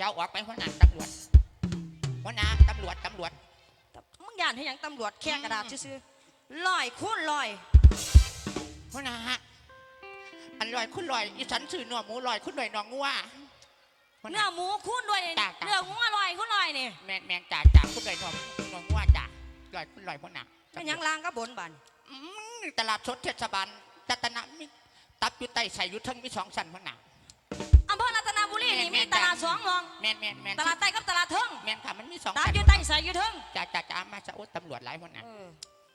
จะเอาออกไปหัวหน้าตำรวจหัวหน้าตำรวจตำรวจมึงย่านให้หยังตำรวจแค่กระดาษซื่อๆลอยคูณลอยหัวหน้าฮะอันลอยคุณลอยอีฉันสื่อหนวหมูลอยคุณลอยหนองงัวหัวหเนื้น้า อหมูคูณด้วยจ้ะจ้ะ เนื้อหมูอร่อยคูณลอยนี่แมนแมนจ่าจ่าคุณลอยหนวหนองงัวจ่าลอยคุณลอยหัวหน้าเป็นหยังลางก็บนบันอืมตลาดสดเทศบาลรัตนะมีตับอยู่ใต้ใส่อยู่เทั้งมีสองชั้นหัวหน้าอำเภอ รัตนบุรีนี่มีตลาดสองหมองแมนแมนแมนตลาดใต้กับตลาดเทิงแมนค่ะมันมีสองตลาดชั้นอยู่ใต้ใส่อยู่เทิงจ่าจ่าจ่ามาจะโอ๊ตตำรวจหลายหัวหน้า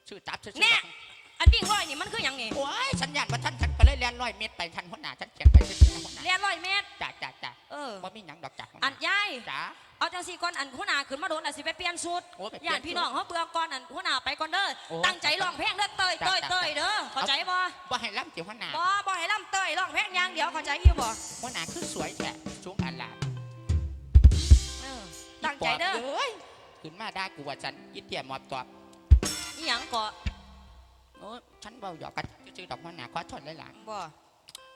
ชื่อตับชื่อแน่ชื่ อันวิ่งร้อยนี่มันคือหยังนี่โอ้ยสัญญาณว่าท่านฉันก็เลยเลียนร้อยเมตรไปทันหัวหน้าฉันเขียนไปชื่อชื่อหัวหน้าเรียนร้อยเมตรจ่าจ่าจ่าเออ ว่ามีหยังดอกจ่าหัวหอันยายจ๋าเอาจังสี่ก่อนอันหัวหน้าขึ้นมาโดนอะสิไปเปลี่ยนชุดโอ้ไปเปลี่ยนย่านพี่น้องเขาเบื่อก่อนอันหัวหน้าไปก่อนเด้อโอ้ตั้งใจร้องเพลงเด้อเตยเตยจ้ะ เตยเด้อเข้าใจบ่ว่าให้ล่ำเจียวหัวหน้าบ่บ่ให้ล่ำเตยร้องเพลงอย่างเดียวเข้าใจอยู่บ่หัวหน้าคือสวยแฉะสูงอันลาดเออตั้งใจเด้อปบเลยขึ้นมาได้กูว่าฉันยิดเดียมอบตอบอีหยังก็ โอ้ยฉันเบาหยอกกันชื่อดอกหัวหน้าขอชนเลยหลังบ่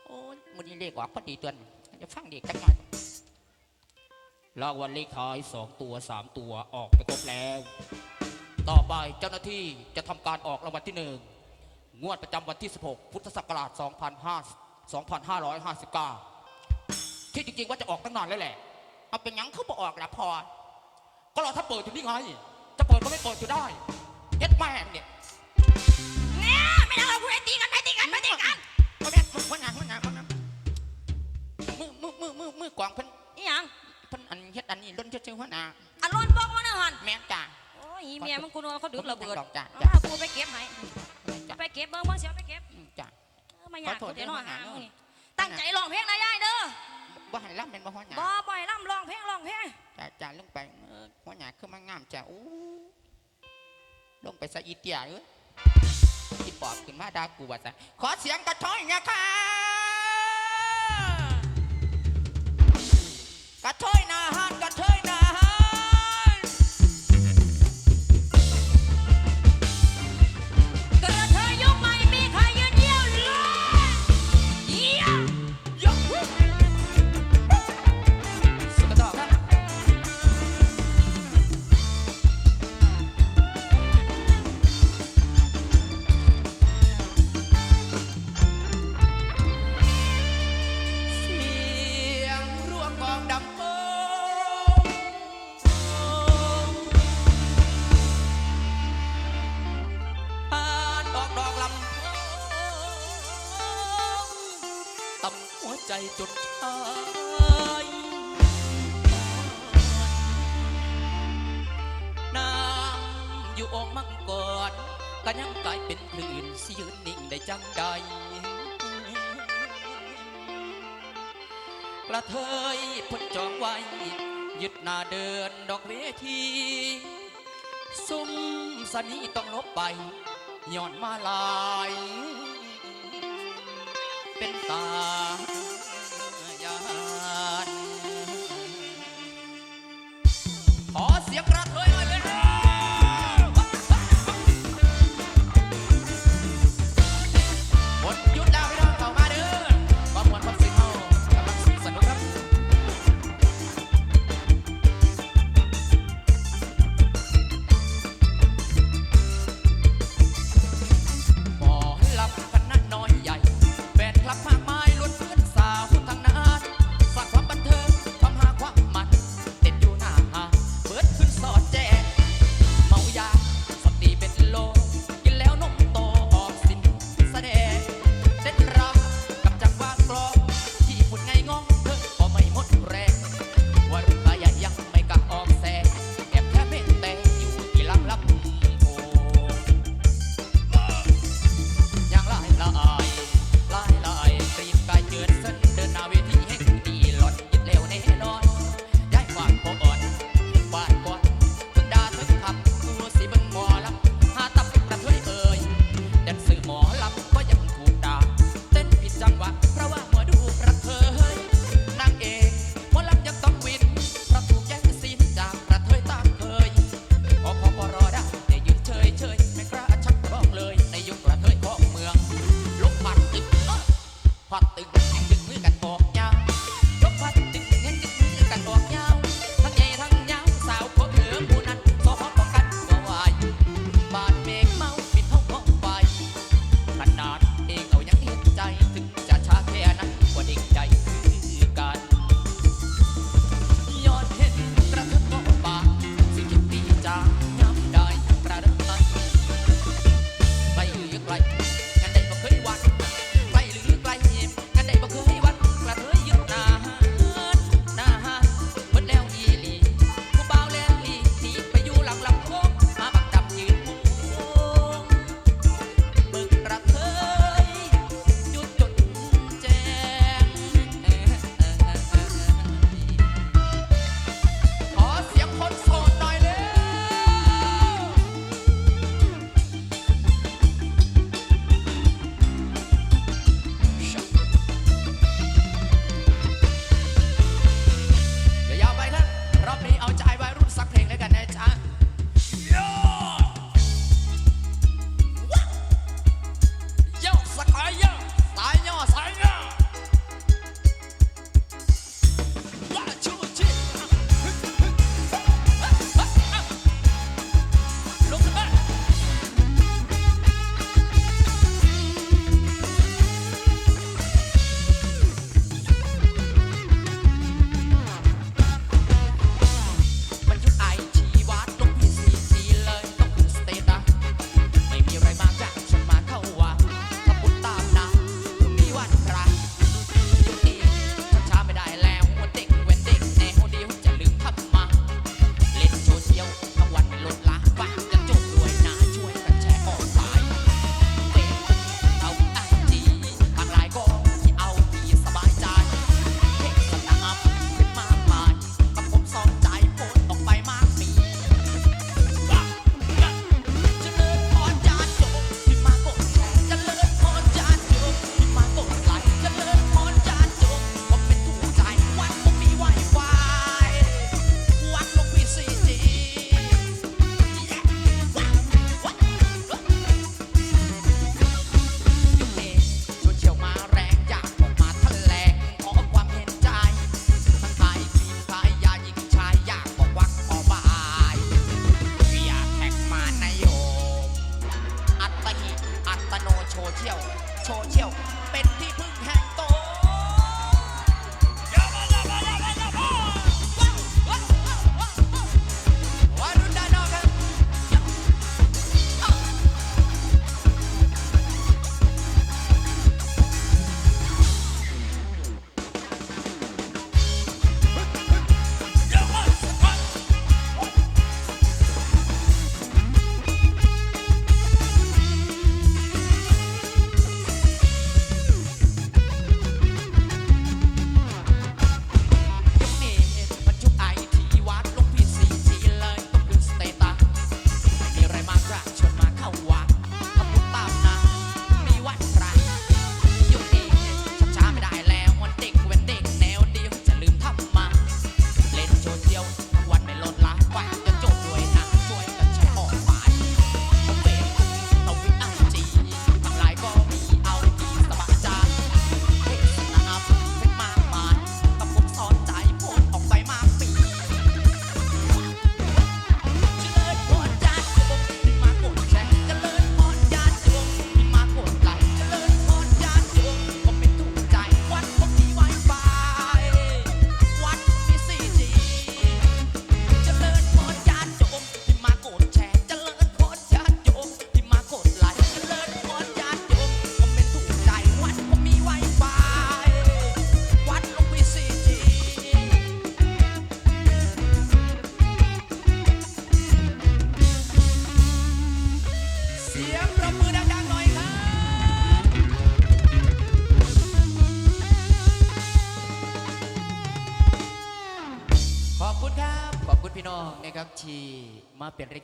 โอ้ยมันนี่เลขออกพอดีตัวนึงจะฟังเด็กจังหน่อยรางวัลเลขท้ายสองตัวสามตัวออกไปครบแล้ว ต่อไปเจ้าหน้าที่จะทำการออกรางวัลที่หนึ่งงวดประจำวันที่ 16 พุทธศักราช2559 ที่จริงๆว่าจะออกตั้งนานแล้วแหละ เอาเป็นหยังเขาบอกออกละพอ ก็รอถ้าเปิดอยู่นี่ไง จะเปิดก็ไม่เปิดอยู่ได้เย็ดแม่งเนี่ย แน่ไม่เอาผู้ใดตีกันไปตีกันไปตีกันเอาแม่หัวหน้าหัวหน้าหัวหน้ามือมือมือมือมือกวางเพิ่นอีหยังเพิ่นอันเฮ็ดอันนี้ล้นเชื่อหัวหน้าอันล้นบอกว่าน่ะหันแม่นจ้าโอ้ยอีเมียมึงกูนอนเขาดึกระเบิดดอกจ้ะอ้ากูไปเก็บให้ไปเก็บเบิ่งเบิ่งเสียวไปเก็บจ้าเออมาอยากกูเดี๋ยวนอนด้วยหางนี่ตั้งใจร้องเพลงนะยายเด้อว่ให้ล่ำเป็นบ่หัวหน้าบ่บ่ให้ล่ำร้องเพลงร้องเพลงจ้าจ้าลงไปหัวหน้าคือมางามจ้าอู้ลงไปซะอีเตียเอ้ย ที่ปอบขึ้นมาด่ากูว่าซะขอเสียงกระท้อยเนี่ยค่ะ กระท้อยนาฮันกระ ว้ยึดหน้าเดินดอกเวทีซุ้มสนีต้องลบไปย้อนมาลาย เป็นตา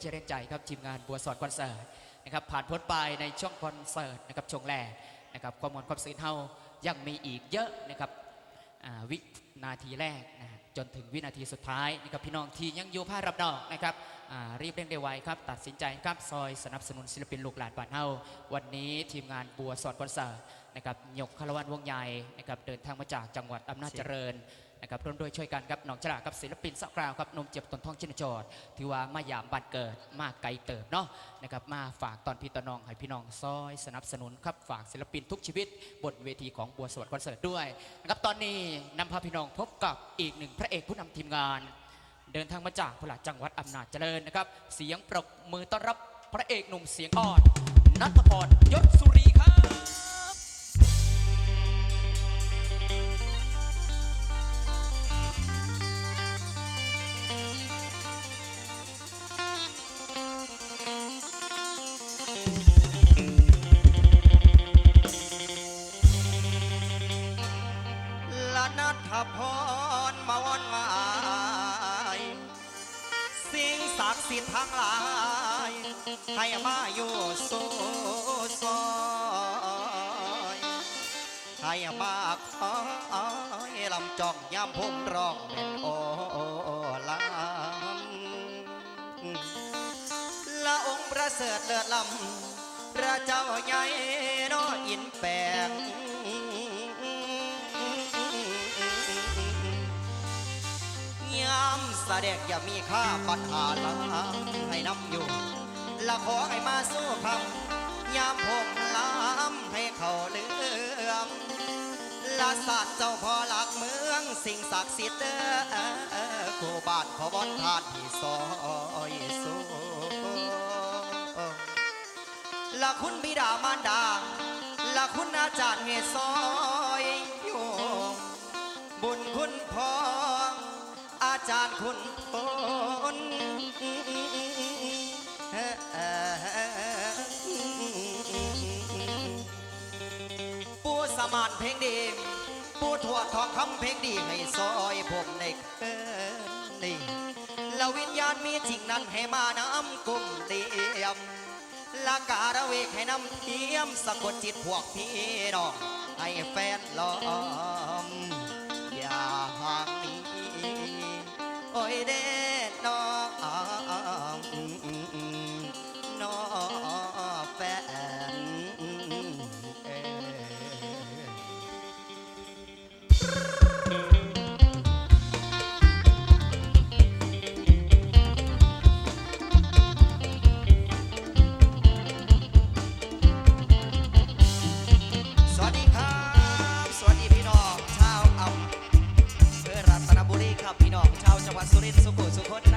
ชอร์เรกใจครับทีมงานบัวสอนคอนเสิร์ตนะครับผ่านพ้นไปในช่วงคอนเสิร์ตนะครับช่วงแรกนะครับความมวลความสื่นเฮายังมีอีกเยอะนะครับวินาทีแรกนะจนถึงวินาทีสุดท้ายนะครับพี่น้องที่ยังอยู่ภารับนอกนะครับรีบเร่งได้ไวครับตัดสินใจครับซอยสนับสนุนศิลปินลูกหลานบ้านเฮาวันนี้ทีมงานบัวสอนคอนเสิร์ตนะครับยกคารวันวงใหญ่นะครับเดินทางมาจากจังหวัดอำนาจเจริญ นะครับร่วมด้วยช่วยกันครับน้องฉลาดกับศิลปินสักราวครับนมเจ็บตนท้องชินจอดถือว่ามายามบันเกิดมาไกลเติบเนาะนะครับมาฝากตอนพี่ตอนน้องให้พี่น้องซอยสนับสนุนครับฝากศิลปินทุกชีวิต บนเวทีของบัวสวรรค์คอนเสิร์ตด้วยนะครับตอนนี้นำพาพี่น้องพบกับอีกหนึ่งพระเอกผู้นำทีมงาน เดินทางมาจากพลาจังหวัดอำนาจเจริญนะครับเสียงปรบมือต้อนรับพระเอกหนุ่มเสียงอ่อนนัทพรยศสุร จ้องยามผมร้องเป็นโอลำละองค์ประเสริฐเลิศลำพระเจ้าใหญ่น้ออินแปงยามแสดงอย่ามีค่าปัญหาละให้นำอยู่ละขอให้มาสู้คำยามผมล้ำให้เขาเลื่อม ละศาสตร์เจ้าพ่อหลักเมืองสิ่งศักดิ์สิทธิ์เด้อกูบาทขอบอนทานที่ซอยสูละคุณบิดามารดาละคุณอาจารย์เหตุซอยอยู่บุญคุณพ่ออาจารย์คุณพล มานเพลงดีผู้ทวดทองคำเพลงดีให้ซอยผมในคืนนี้แล้ววิญญาณมีจริงนั้นให้มาน้ำกุมเตียมลาการะเวกให้น้ำเทียมสะกดจิตพวกพี่น้องให้แฟนล้อมอย่าห่างนี้โอ้ยเด็ สุรินทร์สุโขสุคน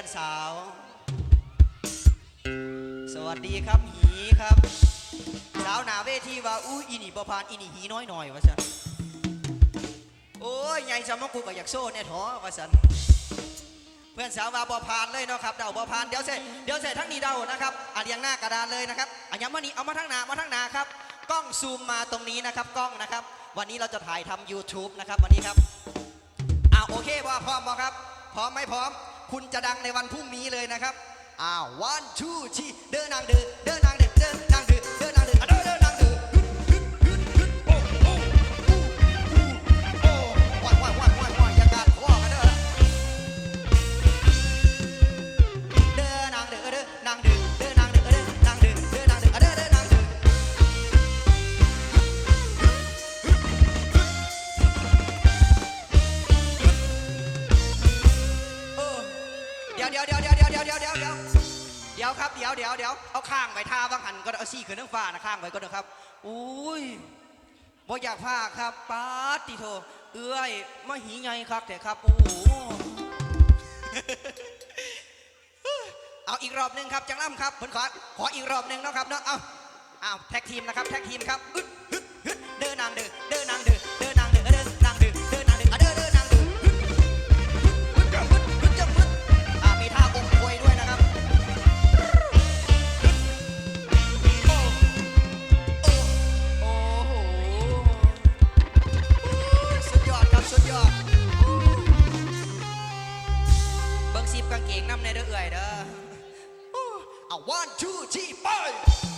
อนสาว สวัสดีครับหีครับ สาวหนาเวทีว่าอุ้ยอินี่ปพานอินีหีน้อยหน่อยวะสันโอ้ยใหญ่จำมกูกับอยากโซ่เนี่ยท้อวะสันเพื่อนสาวว่าบอพานเลยเนาะครับเดาบอพานเดี๋ยวเสร็จเดี๋ยวเสร็จทั้งนี้เดานะครับอัดยังหน้ากระดานเลยนะครับอันยังมานี้เอามาทั้งหน้ามาทั้งหน้าครับกล้องซูมมาตรงนี้นะครับกล้องนะครับ วันนี้เราจะถ่ายทำ YouTube นะครับวันนี้ครับอ่าโอเคว่าพร้อมบอครับ พร้อมไหมพร้อม คุณจะดังในวันพรุ่งนี้เลยนะครับอ้าวันชูชีเดินนางเดินเดินนางเดิน ครับเดี๋ยวเดี๋ยวเดี๋ยวเอาข้างไปท่าบางหันก็เอาซี่ขึ้นเรื่องฟ้านะข้างไปก็ได้ครับอุ้ยบ่อยากพาครับปาดติโทเอ้ยมาหีไงครับแต่ครับโอ้โหเอาอีกรอบหนึ่งครับจังล่ำครับผมขอขออีกรอบหนึ่งเนาะครับเนาะเอาเอาแท็กทีมนะครับแท็กทีมครับเดินนางเดินเดินนางเดิน one two three ไ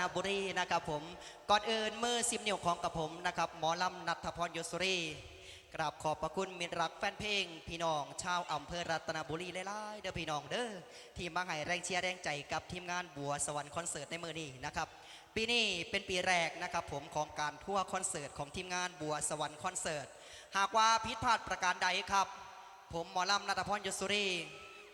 นบุรีนะครับผมก่อนอื่นมือสิบนิ้วของกับผมนะครับหมอลำนัทพรยศรีกราบขอบพระคุณมิตรรักแฟนเพลง พี่น้องชาวอำเภอรัตนบุรีหลายๆเด้อพี่น้องเด้อที่มาให้แรงเชียร์แรงใจกับทีมงานบัวสวรรค์คอนเสิร์ตในมือนี้นะครับปีนี้เป็นปีแรกนะครับผมของการทั่วคอนเสิร์ตของทีมงานบัวสวรรค์คอนเสิร์ตหากว่าผิดพลาดประการใดครับ ผมหมอลำนัทพรยศรี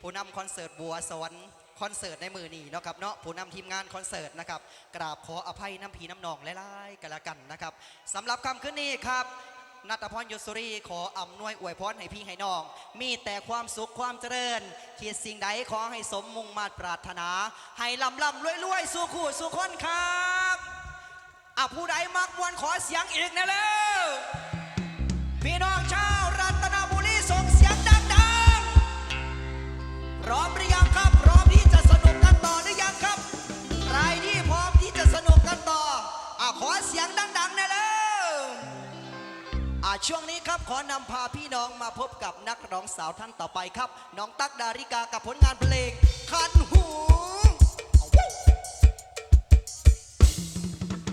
ผู้นำคอนเสิร์ตบัวสวรรค์ คอนเสิร์ตในมือนี้เนาะครับเนาะผู้นำทีมงานคอนเสิร์ตนะครับกราบขออภัยน้ำพีน้ำนองหลายๆกันละกันนะครับสำหรับคำขึ้นนี้ครับนัตพรยศรีขออำนวยอวยพรให้พี่ให้น้อง มีแต่ความสุขความเจริญคิดสิ่งใดขอให้สมมุ่งมาตรปรารถนา ให้ลำลำรวยรวยสู่คู่สู่คนครับอะผู้ใดมักมวนขอเสียงอีกนะเร็วพี่น้องชาวรัตนบุรีส่งเสียงดังๆพร้อมรื ช่วงนี้ครับขอนำพาพี่น้องมาพบกับนักร้องสาวท่านต่อไปครับ น้องตั๊กดาริกากับผลงานเพลง คันหู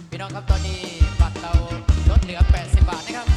พี่น้องครับตอนนี้บัตรเราลดเหลือ 80 บาทนะครับ